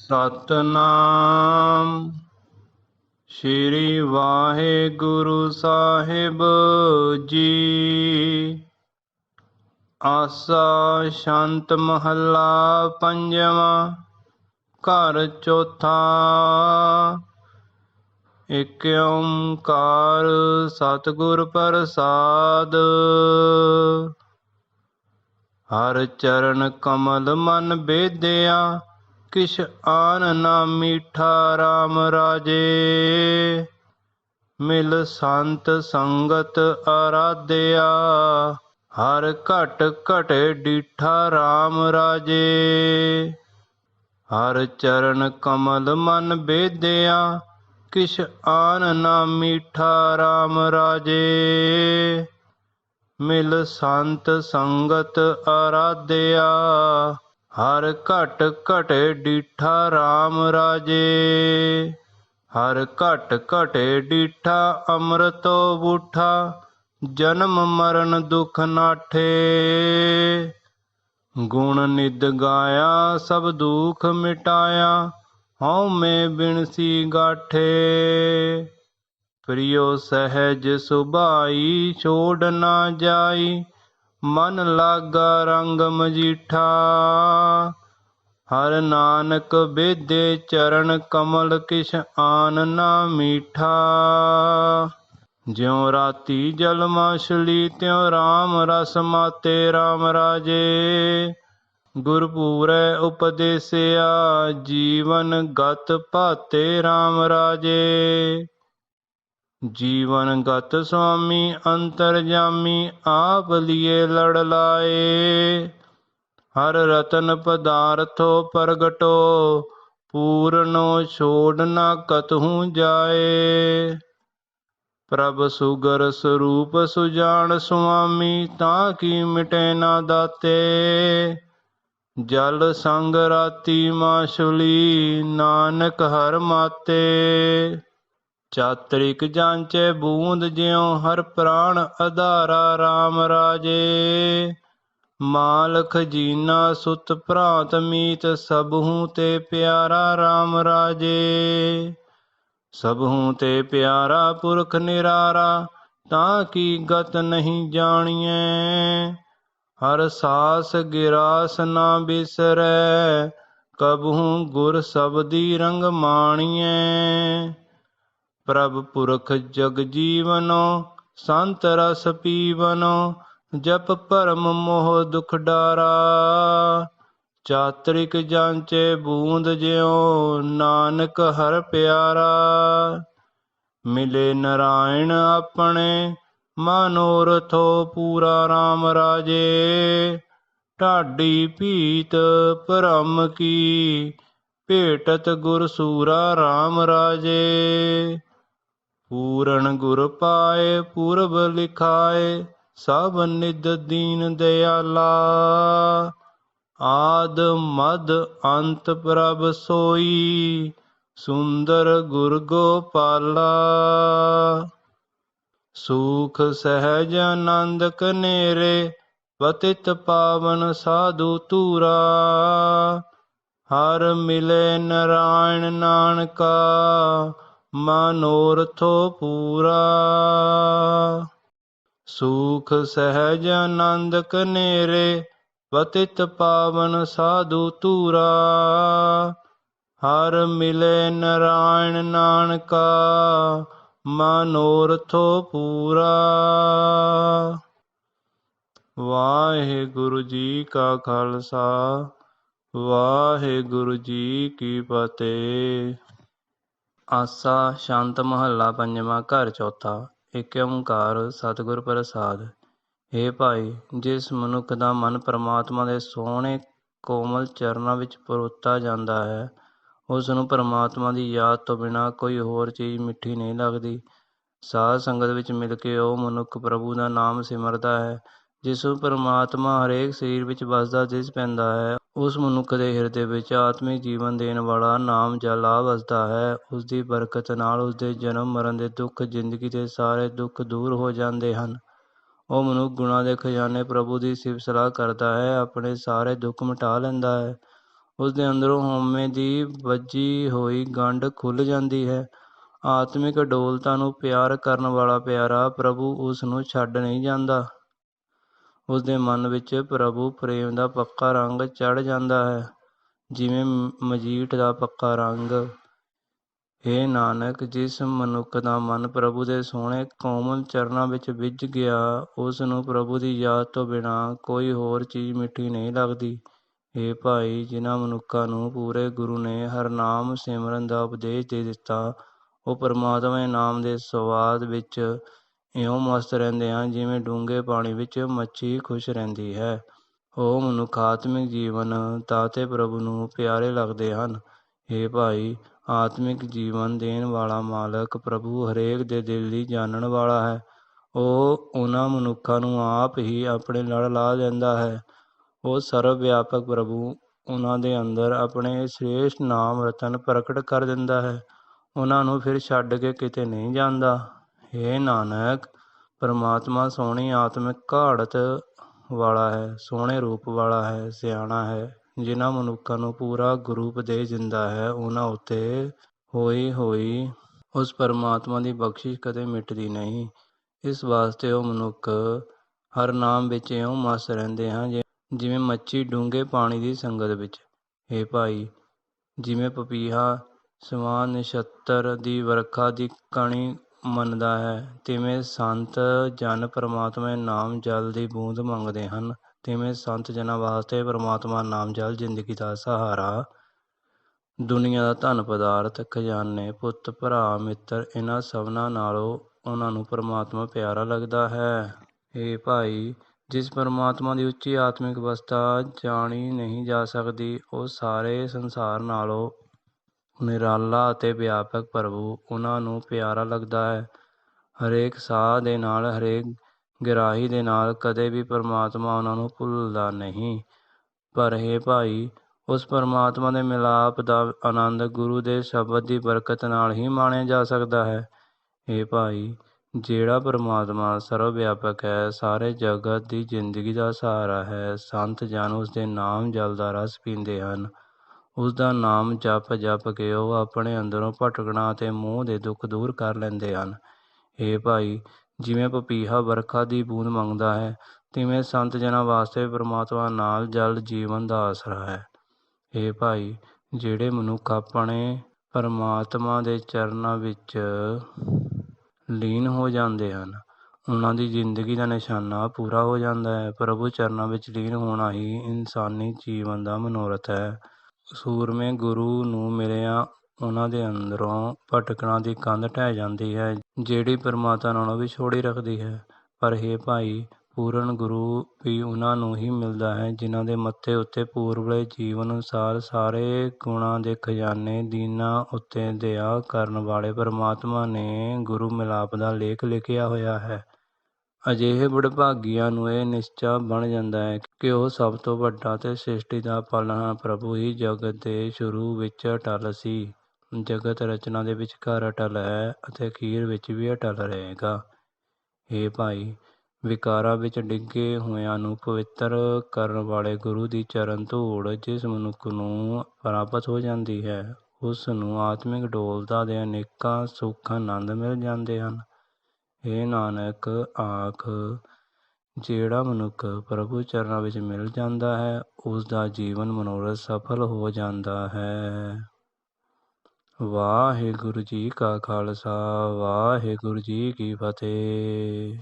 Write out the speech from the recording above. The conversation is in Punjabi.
ਸਤਨਾਮ। ਸ੍ਰੀ ਵਾਹਿਗੁਰੂ ਸਾਹਿਬ ਜੀ। ਆਸਾ ਸ਼ਾਂਤ ਮਹੱਲਾ ਪੰਜਵਾਂ ਘਰ ਚੌਥਾ। ਇਕ ਓੰਕਾਰ ਸਤਿਗੁਰ ਪ੍ਰਸਾਦ। ਹਰ ਚਰਨ ਕਮਲ ਮਨ ਬੇਦਿਆ। ਕਿਛ ਆਨ ਨਾ ਮੀਠਾ RAM ਰਾਜੇ। ਮਿਲ ਸੰਤ ਸੰਗਤ ਆਰਾਧਿਆ। ਹਰ ਘਟ ਘਟੇ ਡੀਠਾ RAM ਰਾਜੇ। ਹਰ ਚਰਨ ਕਮਲ ਮਨ ਬੇਦਿਆ। ਕਿਛ ਆਨ ਨਾ ਮੀਠਾ RAM ਰਾਜੇ। ਮਿਲ ਸੰਤ ਸੰਗਤ ਆਰਾਧਿਆ। ਹਰ ਘਟ ਘਟੇ ਡੀਠਾ RAM ਰਾਜੇ। ਹਰ ਘਟ ਘਟੇ ਡੀਠਾ ਅੰਮ੍ਰਿਤੋ ਬੂਠਾ, ਜਨਮ ਮਰਨ ਦੁਖ ਨਾਠੇ। ਗੁਣ ਨਿਦ ਗਾਇਆ, ਸਭ ਦੁਖ ਮਿਟਾਇਆ, ਹਉ ਮੈਂ ਬਿਨਸੀ ਗਾਠੇ। ਪ੍ਰਿਯੋ ਸਹਿਜ ਸੁਭਾਈ, ਛੋੜ ਨਾ ਜਾਈ ਮਨ ਲਾਗਾ ਰੰਗ ਮਜੀਠਾ। ਹਰ ਨਾਨਕ ਬੇਦੇ ਚਰਨ ਕਮਲ ਕਿਛ ਆਨ ਨਾ ਮੀਠਾ। ਜਿਉ ਰਾਤੀ ਜਲ ਮਾਛਲੀ, ਤਿਉ RAM ਰਸ ਮਾਤੇ RAM ਰਾਜੇ। ਗੁਰ ਪੂਰੈ ਉਪਦੇਸਿਆ, ਜੀਵਨ ਗਤ ਭਾਤੇ RAM ਰਾਜੇ। ਜੀਵਨ ਗਤ ਸੁਆਮੀ ਅੰਤਰ ਜਾਮੀ ਆਪ ਲਿਏ ਲੜ ਲਾਏ। ਹਰ ਰਤਨ ਪਦਾਰਥੋ ਪ੍ਰਗਟੋ, ਪੂਰਨੋ ਛੋੜ ਨਾ ਕਤਹੂ ਜਾਏ। ਪ੍ਰਭ ਸੁਗਰ ਸਰੂਪ ਸੁਜਾਨ ਸੁਆਮੀ, ਤਾਂ ਕੀ ਮਿਟੇ ਨਾ ਦਾਤੇ। ਜਲ ਸੰਗ ਰਾਤੀ ਮਾਸ਼ੁਲੀ ਨਾਨਕ ਹਰ ਮਾਤੇ। ਚਾਤ੍ਰਿਕ ਜਾਂਚੇ ਬੂੰਦ ਜਿਉ ਹਰ ਪ੍ਰਾਣ ਆਧਾਰਾ RAM ਰਾਜੇ। ਮਾਲਖ ਜੀਨਾ ਸੁਤ ਭਰਾਤ ਮੀਤ ਸਭਹੂ ਤੇ ਪਿਆਰਾ RAM ਰਾਜੇ। ਸਭਹੂ ਤੇ ਪਿਆਰਾ ਪੁਰਖ ਨਿਰਾਰਾ, ਤਾਂ ਕੀ ਗਤ ਨਹੀਂ ਜਾਣੀਐ। ਹਰ ਸਾਸ ਗਿਰਾਸ ਨਾ ਬਿਸਰੈ ਕਬਹੂ ਗੁਰ ਸਬਦੀ ਰੰਗ ਮਾਣੀਐ। ਪ੍ਰਭ ਪੁਰਖ ਜਗ ਜੀਵਨੋ, ਸੰਤ ਰਸ ਪੀਵਨੋ, ਜਪ ਭਰਮ ਮੋਹ ਦੁਖ ਡਾਰਾ। ਚਾਤ੍ਰਿਕ ਜਾਂਚੇ ਬੂੰਦ ਜਿਉ, ਨਾਨਕ ਹਰ ਪਿਆਰਾ। ਮਿਲੇ ਨਰਾਇਣ ਆਪਣੇ, ਮਨੋਰਥੋ ਪੂਰਾ RAM ਰਾਜੇ। ਢਾਡੀ ਭੀਤ ਭਰਮ ਕੀ, ਭੇਟਤ ਗੁਰ ਸੂਰਾ RAM ਰਾਜੇ। ਪੂਰਨ ਗੁਰ ਪਾਏ, ਪੂਰਬ ਲਿਖਾਏ, ਸਭ ਨਿਦ ਦੀਨ ਦਿਆਲਾ। ਆਦ ਮਦ ਅੰਤ ਪ੍ਰਭ ਸੋਈ, ਸੁੰਦਰ ਗੁਰ ਗੋਪਾਲਾ। ਸੁਖ ਸਹਿਜ ਆਨੰਦ ਕਨੇਰੇ ਪਤਿਤ ਪਾਵਨ ਸਾਧੂ ਤੂਰਾ ਹਰ ਮਿਲੇ ਨਰਾਇਣ ਨਾਨਕਾ ਮਨੋਰਥੋ ਪੂਰਾ। ਸੁਖ ਸਹਿਜ ਆਨੰਦ ਕਨੇਰੇ ਪਤਿਤ ਪਾਵਨ ਸਾਧੂ ਤੂਰਾ ਹਰ ਮਿਲੇ ਨਰਾਇਣ ਨਾਨਕਾ ਮਨੋਰਥੋ ਪੂਰਾ। ਵਾਹਿਗੁਰੂ ਜੀ ਕਾ ਖਾਲਸਾ, ਵਾਹਿਗੁਰੂ ਜੀ ਕੀ ਫਤਿਹ। ਆਸਾ ਸ਼ਾਂਤ ਮਹੱਲਾ ਪੰਜਵਾਂ ਘਰ ਚੌਥਾ, ਇਕ ਓੰਕਾਰ ਸਤਿਗੁਰ ਪ੍ਰਸਾਦ। हे ਭਾਈ, ਜਿਸ ਮਨੁੱਖ ਦਾ ਮਨ ਪਰਮਾਤਮਾ ਦੇ ਸੋਹਣੇ ਕੋਮਲ ਚਰਨਾਂ ਵਿੱਚ ਪਰੋਤਾ ਜਾਂਦਾ ਹੈ, ਉਸ ਨੂੰ ਪਰਮਾਤਮਾ ਦੀ ਯਾਦ ਤੋਂ ਬਿਨਾਂ ਕੋਈ ਹੋਰ ਚੀਜ਼ ਮਿੱਠੀ ਨਹੀਂ ਲੱਗਦੀ। ਸਾਧ ਸੰਗਤ ਵਿੱਚ ਮਿਲ ਕੇ ਉਹ ਮਨੁੱਖ ਪ੍ਰਭੂ ਦਾ ਨਾਮ ਸਿਮਰਦਾ ਹੈ, ਜਿਸ ਨੂੰ ਪਰਮਾਤਮਾ ਹਰੇਕ ਸਰੀਰ ਵਿੱਚ ਵਸਦਾ ਦਿਸ ਪੈਂਦਾ ਹੈ ਉਸ ਮਨੁੱਖ ਦੇ ਹਿਰਦੇ ਵਿੱਚ ਆਤਮਿਕ ਜੀਵਨ ਦੇਣ ਵਾਲਾ ਨਾਮ ਜਾਂ ਲਾਭ ਵਸਦਾ ਹੈ। ਉਸ ਦੀ ਬਰਕਤ ਨਾਲ ਉਸ ਦੇ ਜਨਮ, ਮਰਨ ਦੇ ਦੁੱਖ, ਜ਼ਿੰਦਗੀ ਦੇ ਸਾਰੇ ਦੁੱਖ ਦੂਰ ਹੋ ਜਾਂਦੇ ਹਨ। ਉਹ ਮਨੁੱਖ ਗੁਣਾ ਦੇ ਖਜ਼ਾਨੇ ਪ੍ਰਭੂ ਦੀ ਸਿਫਤ ਸਲਾਹ ਕਰਦਾ ਹੈ, ਆਪਣੇ ਸਾਰੇ ਦੁੱਖ ਮਿਟਾ ਲੈਂਦਾ ਹੈ। ਉਸ ਦੇ ਅੰਦਰੋਂ ਹਉਮੈ ਦੀ ਵੱਜੀ ਹੋਈ ਗੰਢ ਖੁੱਲ ਜਾਂਦੀ ਹੈ। ਆਤਮਿਕ ਡੋਲਤਾ ਨੂੰ ਪਿਆਰ ਕਰਨ ਵਾਲਾ ਪਿਆਰਾ ਪ੍ਰਭੂ ਉਸ ਨੂੰ ਛੱਡ ਨਹੀਂ ਜਾਂਦਾ। ਉਸ ਦੇ ਮਨ ਵਿੱਚ ਪ੍ਰਭੂ ਪ੍ਰੇਮ ਦਾ ਪੱਕਾ ਰੰਗ ਚੜ੍ਹ ਜਾਂਦਾ ਹੈ, ਜਿਵੇਂ ਮਜੀਠ ਦਾ ਪੱਕਾ ਰੰਗ। ਏ ਨਾਨਕ, ਜਿਸ ਮਨੁੱਖ ਦਾ ਮਨ ਪ੍ਰਭੂ ਦੇ ਸੋਹਣੇ ਕੋਮਲ ਚਰਨਾਂ ਵਿੱਚ ਵਿੱਝ ਗਿਆ ਉਸ ਨੂੰ ਪ੍ਰਭੂ ਦੀ ਯਾਦ ਤੋਂ ਬਿਨਾਂ ਕੋਈ ਹੋਰ ਚੀਜ਼ ਮਿੱਠੀ ਨਹੀਂ ਲੱਗਦੀ। ਏ ਭਾਈ, ਜਿਨ੍ਹਾਂ ਮਨੁੱਖਾਂ ਨੂੰ ਪੂਰੇ ਗੁਰੂ ਨੇ ਹਰਨਾਮ ਸਿਮਰਨ ਦਾ ਉਪਦੇਸ਼ ਦੇ ਦਿੱਤਾ, ਉਹ ਪਰਮਾਤਮਾ ਦੇ ਨਾਮ ਦੇ ਸਵਾਦ ਵਿੱਚ ਇਉਂ ਮਸਤ ਰਹਿੰਦੇ ਹਨ ਜਿਵੇਂ ਡੂੰਘੇ ਪਾਣੀ ਵਿੱਚ ਮੱਛੀ ਖੁਸ਼ ਰਹਿੰਦੀ ਹੈ। ਉਹ ਮਨੁੱਖ ਆਤਮਿਕ ਜੀਵਨ ਦਾਤੇ ਪ੍ਰਭੂ ਨੂੰ ਪਿਆਰੇ ਲੱਗਦੇ ਹਨ। ਏ ਭਾਈ, ਆਤਮਿਕ ਜੀਵਨ ਦੇਣ ਵਾਲਾ ਮਾਲਕ ਪ੍ਰਭੂ ਹਰੇਕ ਦੇ ਦਿਲ ਦੀ ਜਾਣਨ ਵਾਲਾ ਹੈ। ਉਹ ਉਹਨਾਂ ਮਨੁੱਖਾਂ ਨੂੰ ਆਪ ਹੀ ਆਪਣੇ ਲੜ ਲਾ ਲੈਂਦਾ ਹੈ। ਉਹ ਸਰਵ ਵਿਆਪਕ ਪ੍ਰਭੂ ਉਹਨਾਂ ਦੇ ਅੰਦਰ ਆਪਣੇ ਸ੍ਰੇਸ਼ਟ ਨਾਮ ਰਤਨ ਪ੍ਰਗਟ ਕਰ ਦਿੰਦਾ ਹੈ। ਉਹਨਾਂ ਨੂੰ ਫਿਰ ਛੱਡ ਕੇ ਕਿਤੇ ਨਹੀਂ ਜਾਂਦਾ। ਹੇ ਨਾਨਕ, ਪਰਮਾਤਮਾ ਸੋਹਣੀ ਆਤਮਿਕ ਘਾੜਤ ਵਾਲਾ ਹੈ, ਸੋਹਣੇ ਰੂਪ ਵਾਲਾ ਹੈ, ਸਿਆਣਾ ਹੈ, ਜਿਨ੍ਹਾਂ ਮਨੁੱਖਾਂ ਨੂੰ ਪੂਰਾ ਗੁਰੂ ਦੇ ਦਿੰਦਾ ਹੈ, ਉਹਨਾਂ ਉੱਤੇ ਹੋਈ ਹੋਈ ਉਸ ਪਰਮਾਤਮਾ ਦੀ ਬਖਸ਼ਿਸ਼ ਕਦੇ ਮਿਟਦੀ ਨਹੀਂ। ਇਸ ਵਾਸਤੇ ਉਹ ਮਨੁੱਖ ਹਰ ਨਾਮ ਵਿੱਚ ਇਉਂ ਮਸਤ ਰਹਿੰਦੇ ਹਨ ਜਿ- ਜਿਵੇਂ ਮੱਛੀ ਡੂੰਘੇ ਪਾਣੀ ਦੀ ਸੰਗਤ ਵਿੱਚ। ਏ ਭਾਈ, ਜਿਵੇਂ ਪਪੀਹਾ ਸਮਾਨ ਨਛੱਤਰ ਦੀ ਵਰਖਾ ਦੀ ਕਣੀ ਮੰਨਦਾ ਹੈ। ਤਿਵੇਂ ਸੰਤ ਜਨ ਪਰਮਾਤਮਾ ਨਾਮ ਜਲ ਦੀ ਬੂੰਦ ਮੰਗਦੇ ਹਨ। ਤਿਵੇਂ ਸੰਤ ਜਨਾਂ ਵਾਸਤੇ ਪਰਮਾਤਮਾ ਨਾਮ ਜਲ ਜ਼ਿੰਦਗੀ ਦਾ ਸਹਾਰਾ। ਦੁਨੀਆ ਦਾ ਧਨ ਪਦਾਰਥ, ਖਜ਼ਾਨੇ, ਪੁੱਤ, ਭਰਾ, ਮਿੱਤਰ ਇਹਨਾਂ ਸਭਨਾਂ ਨਾਲੋਂ ਉਹਨਾਂ ਨੂੰ ਪਰਮਾਤਮਾ ਪਿਆਰਾ ਲੱਗਦਾ ਹੈ। ਏ ਭਾਈ, ਜਿਸ ਪਰਮਾਤਮਾ ਦੀ ਉੱਚੀ ਆਤਮਿਕ ਅਵਸਥਾ ਜਾਣੀ ਨਹੀਂ ਜਾ ਸਕਦੀ, ਉਹ ਸਾਰੇ ਸੰਸਾਰ ਨਾਲੋਂ ਨਿਰਾਲਾ ਅਤੇ ਵਿਆਪਕ ਪ੍ਰਭੂ ਉਹਨਾਂ ਨੂੰ ਪਿਆਰਾ ਲੱਗਦਾ ਹੈ। ਹਰੇਕ ਸਾਹ ਦੇ ਨਾਲ, ਹਰੇਕ ਗਰਾਹੀ ਦੇ ਨਾਲ ਕਦੇ ਵੀ ਪਰਮਾਤਮਾ ਉਹਨਾਂ ਨੂੰ ਭੁੱਲਦਾ ਨਹੀਂ। ਪਰ ਹੇ ਭਾਈ, ਉਸ ਪਰਮਾਤਮਾ ਦੇ ਮਿਲਾਪ ਦਾ ਆਨੰਦ ਗੁਰੂ ਦੇ ਸ਼ਬਦ ਦੀ ਬਰਕਤ ਨਾਲ ਹੀ ਮਾਣਿਆ ਜਾ ਸਕਦਾ ਹੈ। ਹੇ ਭਾਈ, ਜਿਹੜਾ ਪਰਮਾਤਮਾ ਸਰਵ ਵਿਆਪਕ ਹੈ, ਸਾਰੇ ਜਗਤ ਦੀ ਜ਼ਿੰਦਗੀ ਦਾ ਸਹਾਰਾ ਹੈ। ਸੰਤ ਜਨ ਉਸ ਦੇ ਨਾਮ ਜਲ ਦਾ ਰਸ ਪੀਂਦੇ ਹਨ। ਉਸਦਾ ਨਾਮ ਜਪ ਜਪ ਕੇ ਉਹ ਆਪਣੇ ਅੰਦਰੋਂ ਭਟਕਣਾ ਅਤੇ ਮੋਹ ਦੇ ਦੁੱਖ ਦੂਰ ਕਰ ਲੈਂਦੇ ਹਨ। ਏ ਭਾਈ, ਜਿਵੇਂ ਪਪੀਹਾ ਵਰਖਾ ਦੀ ਬੂੰਦ ਮੰਗਦਾ ਹੈ, ਤਿਵੇਂ ਸੰਤ ਜਨਾਂ ਵਾਸਤੇ ਪ੍ਰਮਾਤਮਾ ਨਾਲ ਜਲ ਜੀਵਨ ਦਾ ਆਸਰਾ ਹੈ। ਏ ਭਾਈ, ਜਿਹੜੇ ਮਨੁੱਖ ਆਪਣੇ ਪਰਮਾਤਮਾ ਦੇ ਚਰਨਾਂ ਵਿੱਚ ਲੀਨ ਹੋ ਜਾਂਦੇ ਹਨ, ਉਹਨਾਂ ਦੀ ਜ਼ਿੰਦਗੀ ਦਾ ਨਿਸ਼ਾਨਾ ਪੂਰਾ ਹੋ ਜਾਂਦਾ ਹੈ। ਪ੍ਰਭੂ ਚਰਨਾਂ ਵਿੱਚ ਲੀਨ ਹੋਣਾ ਹੀ ਇਨਸਾਨੀ ਜੀਵਨ ਦਾ ਮਨੋਰਥ ਹੈ। ਸੂਰਮੇ ਗੁਰੂ ਨੂੰ ਮਿਲਿਆ, ਉਹਨਾਂ ਦੇ ਅੰਦਰੋਂ ਭਟਕਣਾ ਦੀ ਕੰਧ ਢਹਿ ਜਾਂਦੀ ਹੈ, ਜਿਹੜੀ ਪਰਮਾਤਮਾ ਨਾਲੋਂ ਵੀ ਛੋੜੀ ਰੱਖਦੀ ਹੈ। ਪਰ ਹੇ ਭਾਈ, ਪੂਰਨ ਗੁਰੂ ਵੀ ਉਹਨਾਂ ਨੂੰ ਹੀ ਮਿਲਦਾ ਹੈ, ਜਿਨ੍ਹਾਂ ਦੇ ਮੱਥੇ ਉੱਤੇ ਪੂਰਬਲੇ ਜੀਵਨ ਅਨੁਸਾਰ ਸਾਰੇ ਗੁਣਾਂ ਦੇ ਖਜ਼ਾਨੇ ਦੀਨਾਂ ਉੱਤੇ ਦਇਆ ਕਰਨ ਵਾਲੇ ਪਰਮਾਤਮਾ ਨੇ ਗੁਰੂ ਮਿਲਾਪ ਦਾ ਲੇਖ ਲਿਖਿਆ ਹੋਇਆ ਹੈ। ਅਜਿਹੇ ਵਡਭਾਗੀਆਂ ਨੂੰ ਇਹ ਨਿਸ਼ਚਾ ਬਣ ਜਾਂਦਾ ਹੈ ਕਿ ਉਹ ਸਭ ਤੋਂ ਵੱਡਾ ਅਤੇ ਸ੍ਰਿਸ਼ਟੀ ਦਾ ਪਾਲਣਾ ਪ੍ਰਭੂ ਹੀ ਜਗਤ ਦੇ ਸ਼ੁਰੂ ਵਿੱਚ ਅਟਲ ਸੀ। ਜਗਤ ਰਚਨਾ ਦੇ ਵਿਚਕਾਰ ਅਟਲ ਹੈ ਅਤੇ ਅਖੀਰ ਵਿੱਚ ਵੀ ਅਟਲ ਰਹੇਗਾ। ਏ ਭਾਈ, ਵਿਕਾਰਾਂ ਵਿੱਚ ਡਿੱਗੇ ਹੋਇਆਂ ਨੂੰ ਪਵਿੱਤਰ ਕਰਨ ਵਾਲੇ ਗੁਰੂ ਦੀ ਚਰਨ ਧੂੜ ਜਿਸ ਮਨੁੱਖ ਨੂੰ ਪ੍ਰਾਪਤ ਹੋ ਜਾਂਦੀ ਹੈ, ਉਸ ਨੂੰ ਆਤਮਿਕ ਡੋਲਤਾ ਦੇ ਅਨੇਕਾਂ ਸੁੱਖ ਆਨੰਦ ਮਿਲ ਜਾਂਦੇ ਹਨ। ਏ ਨਾਨਕ ਆਖ, ਜਿਹੜਾ ਮਨੁੱਖ ਪ੍ਰਭੂ ਚਰਨਾਂ ਵਿੱਚ ਮਿਲ ਜਾਂਦਾ ਹੈ ਉਸ ਦਾ ਜੀਵਨ ਮਨੋਰਥ ਸਫਲ ਹੋ ਜਾਂਦਾ ਹੈ। ਵਾਹਿਗੁਰੂ ਜੀ ਕਾ ਖਾਲਸਾ, ਵਾਹਿਗੁਰੂ ਜੀ ਕੀ ਫਤਿਹ।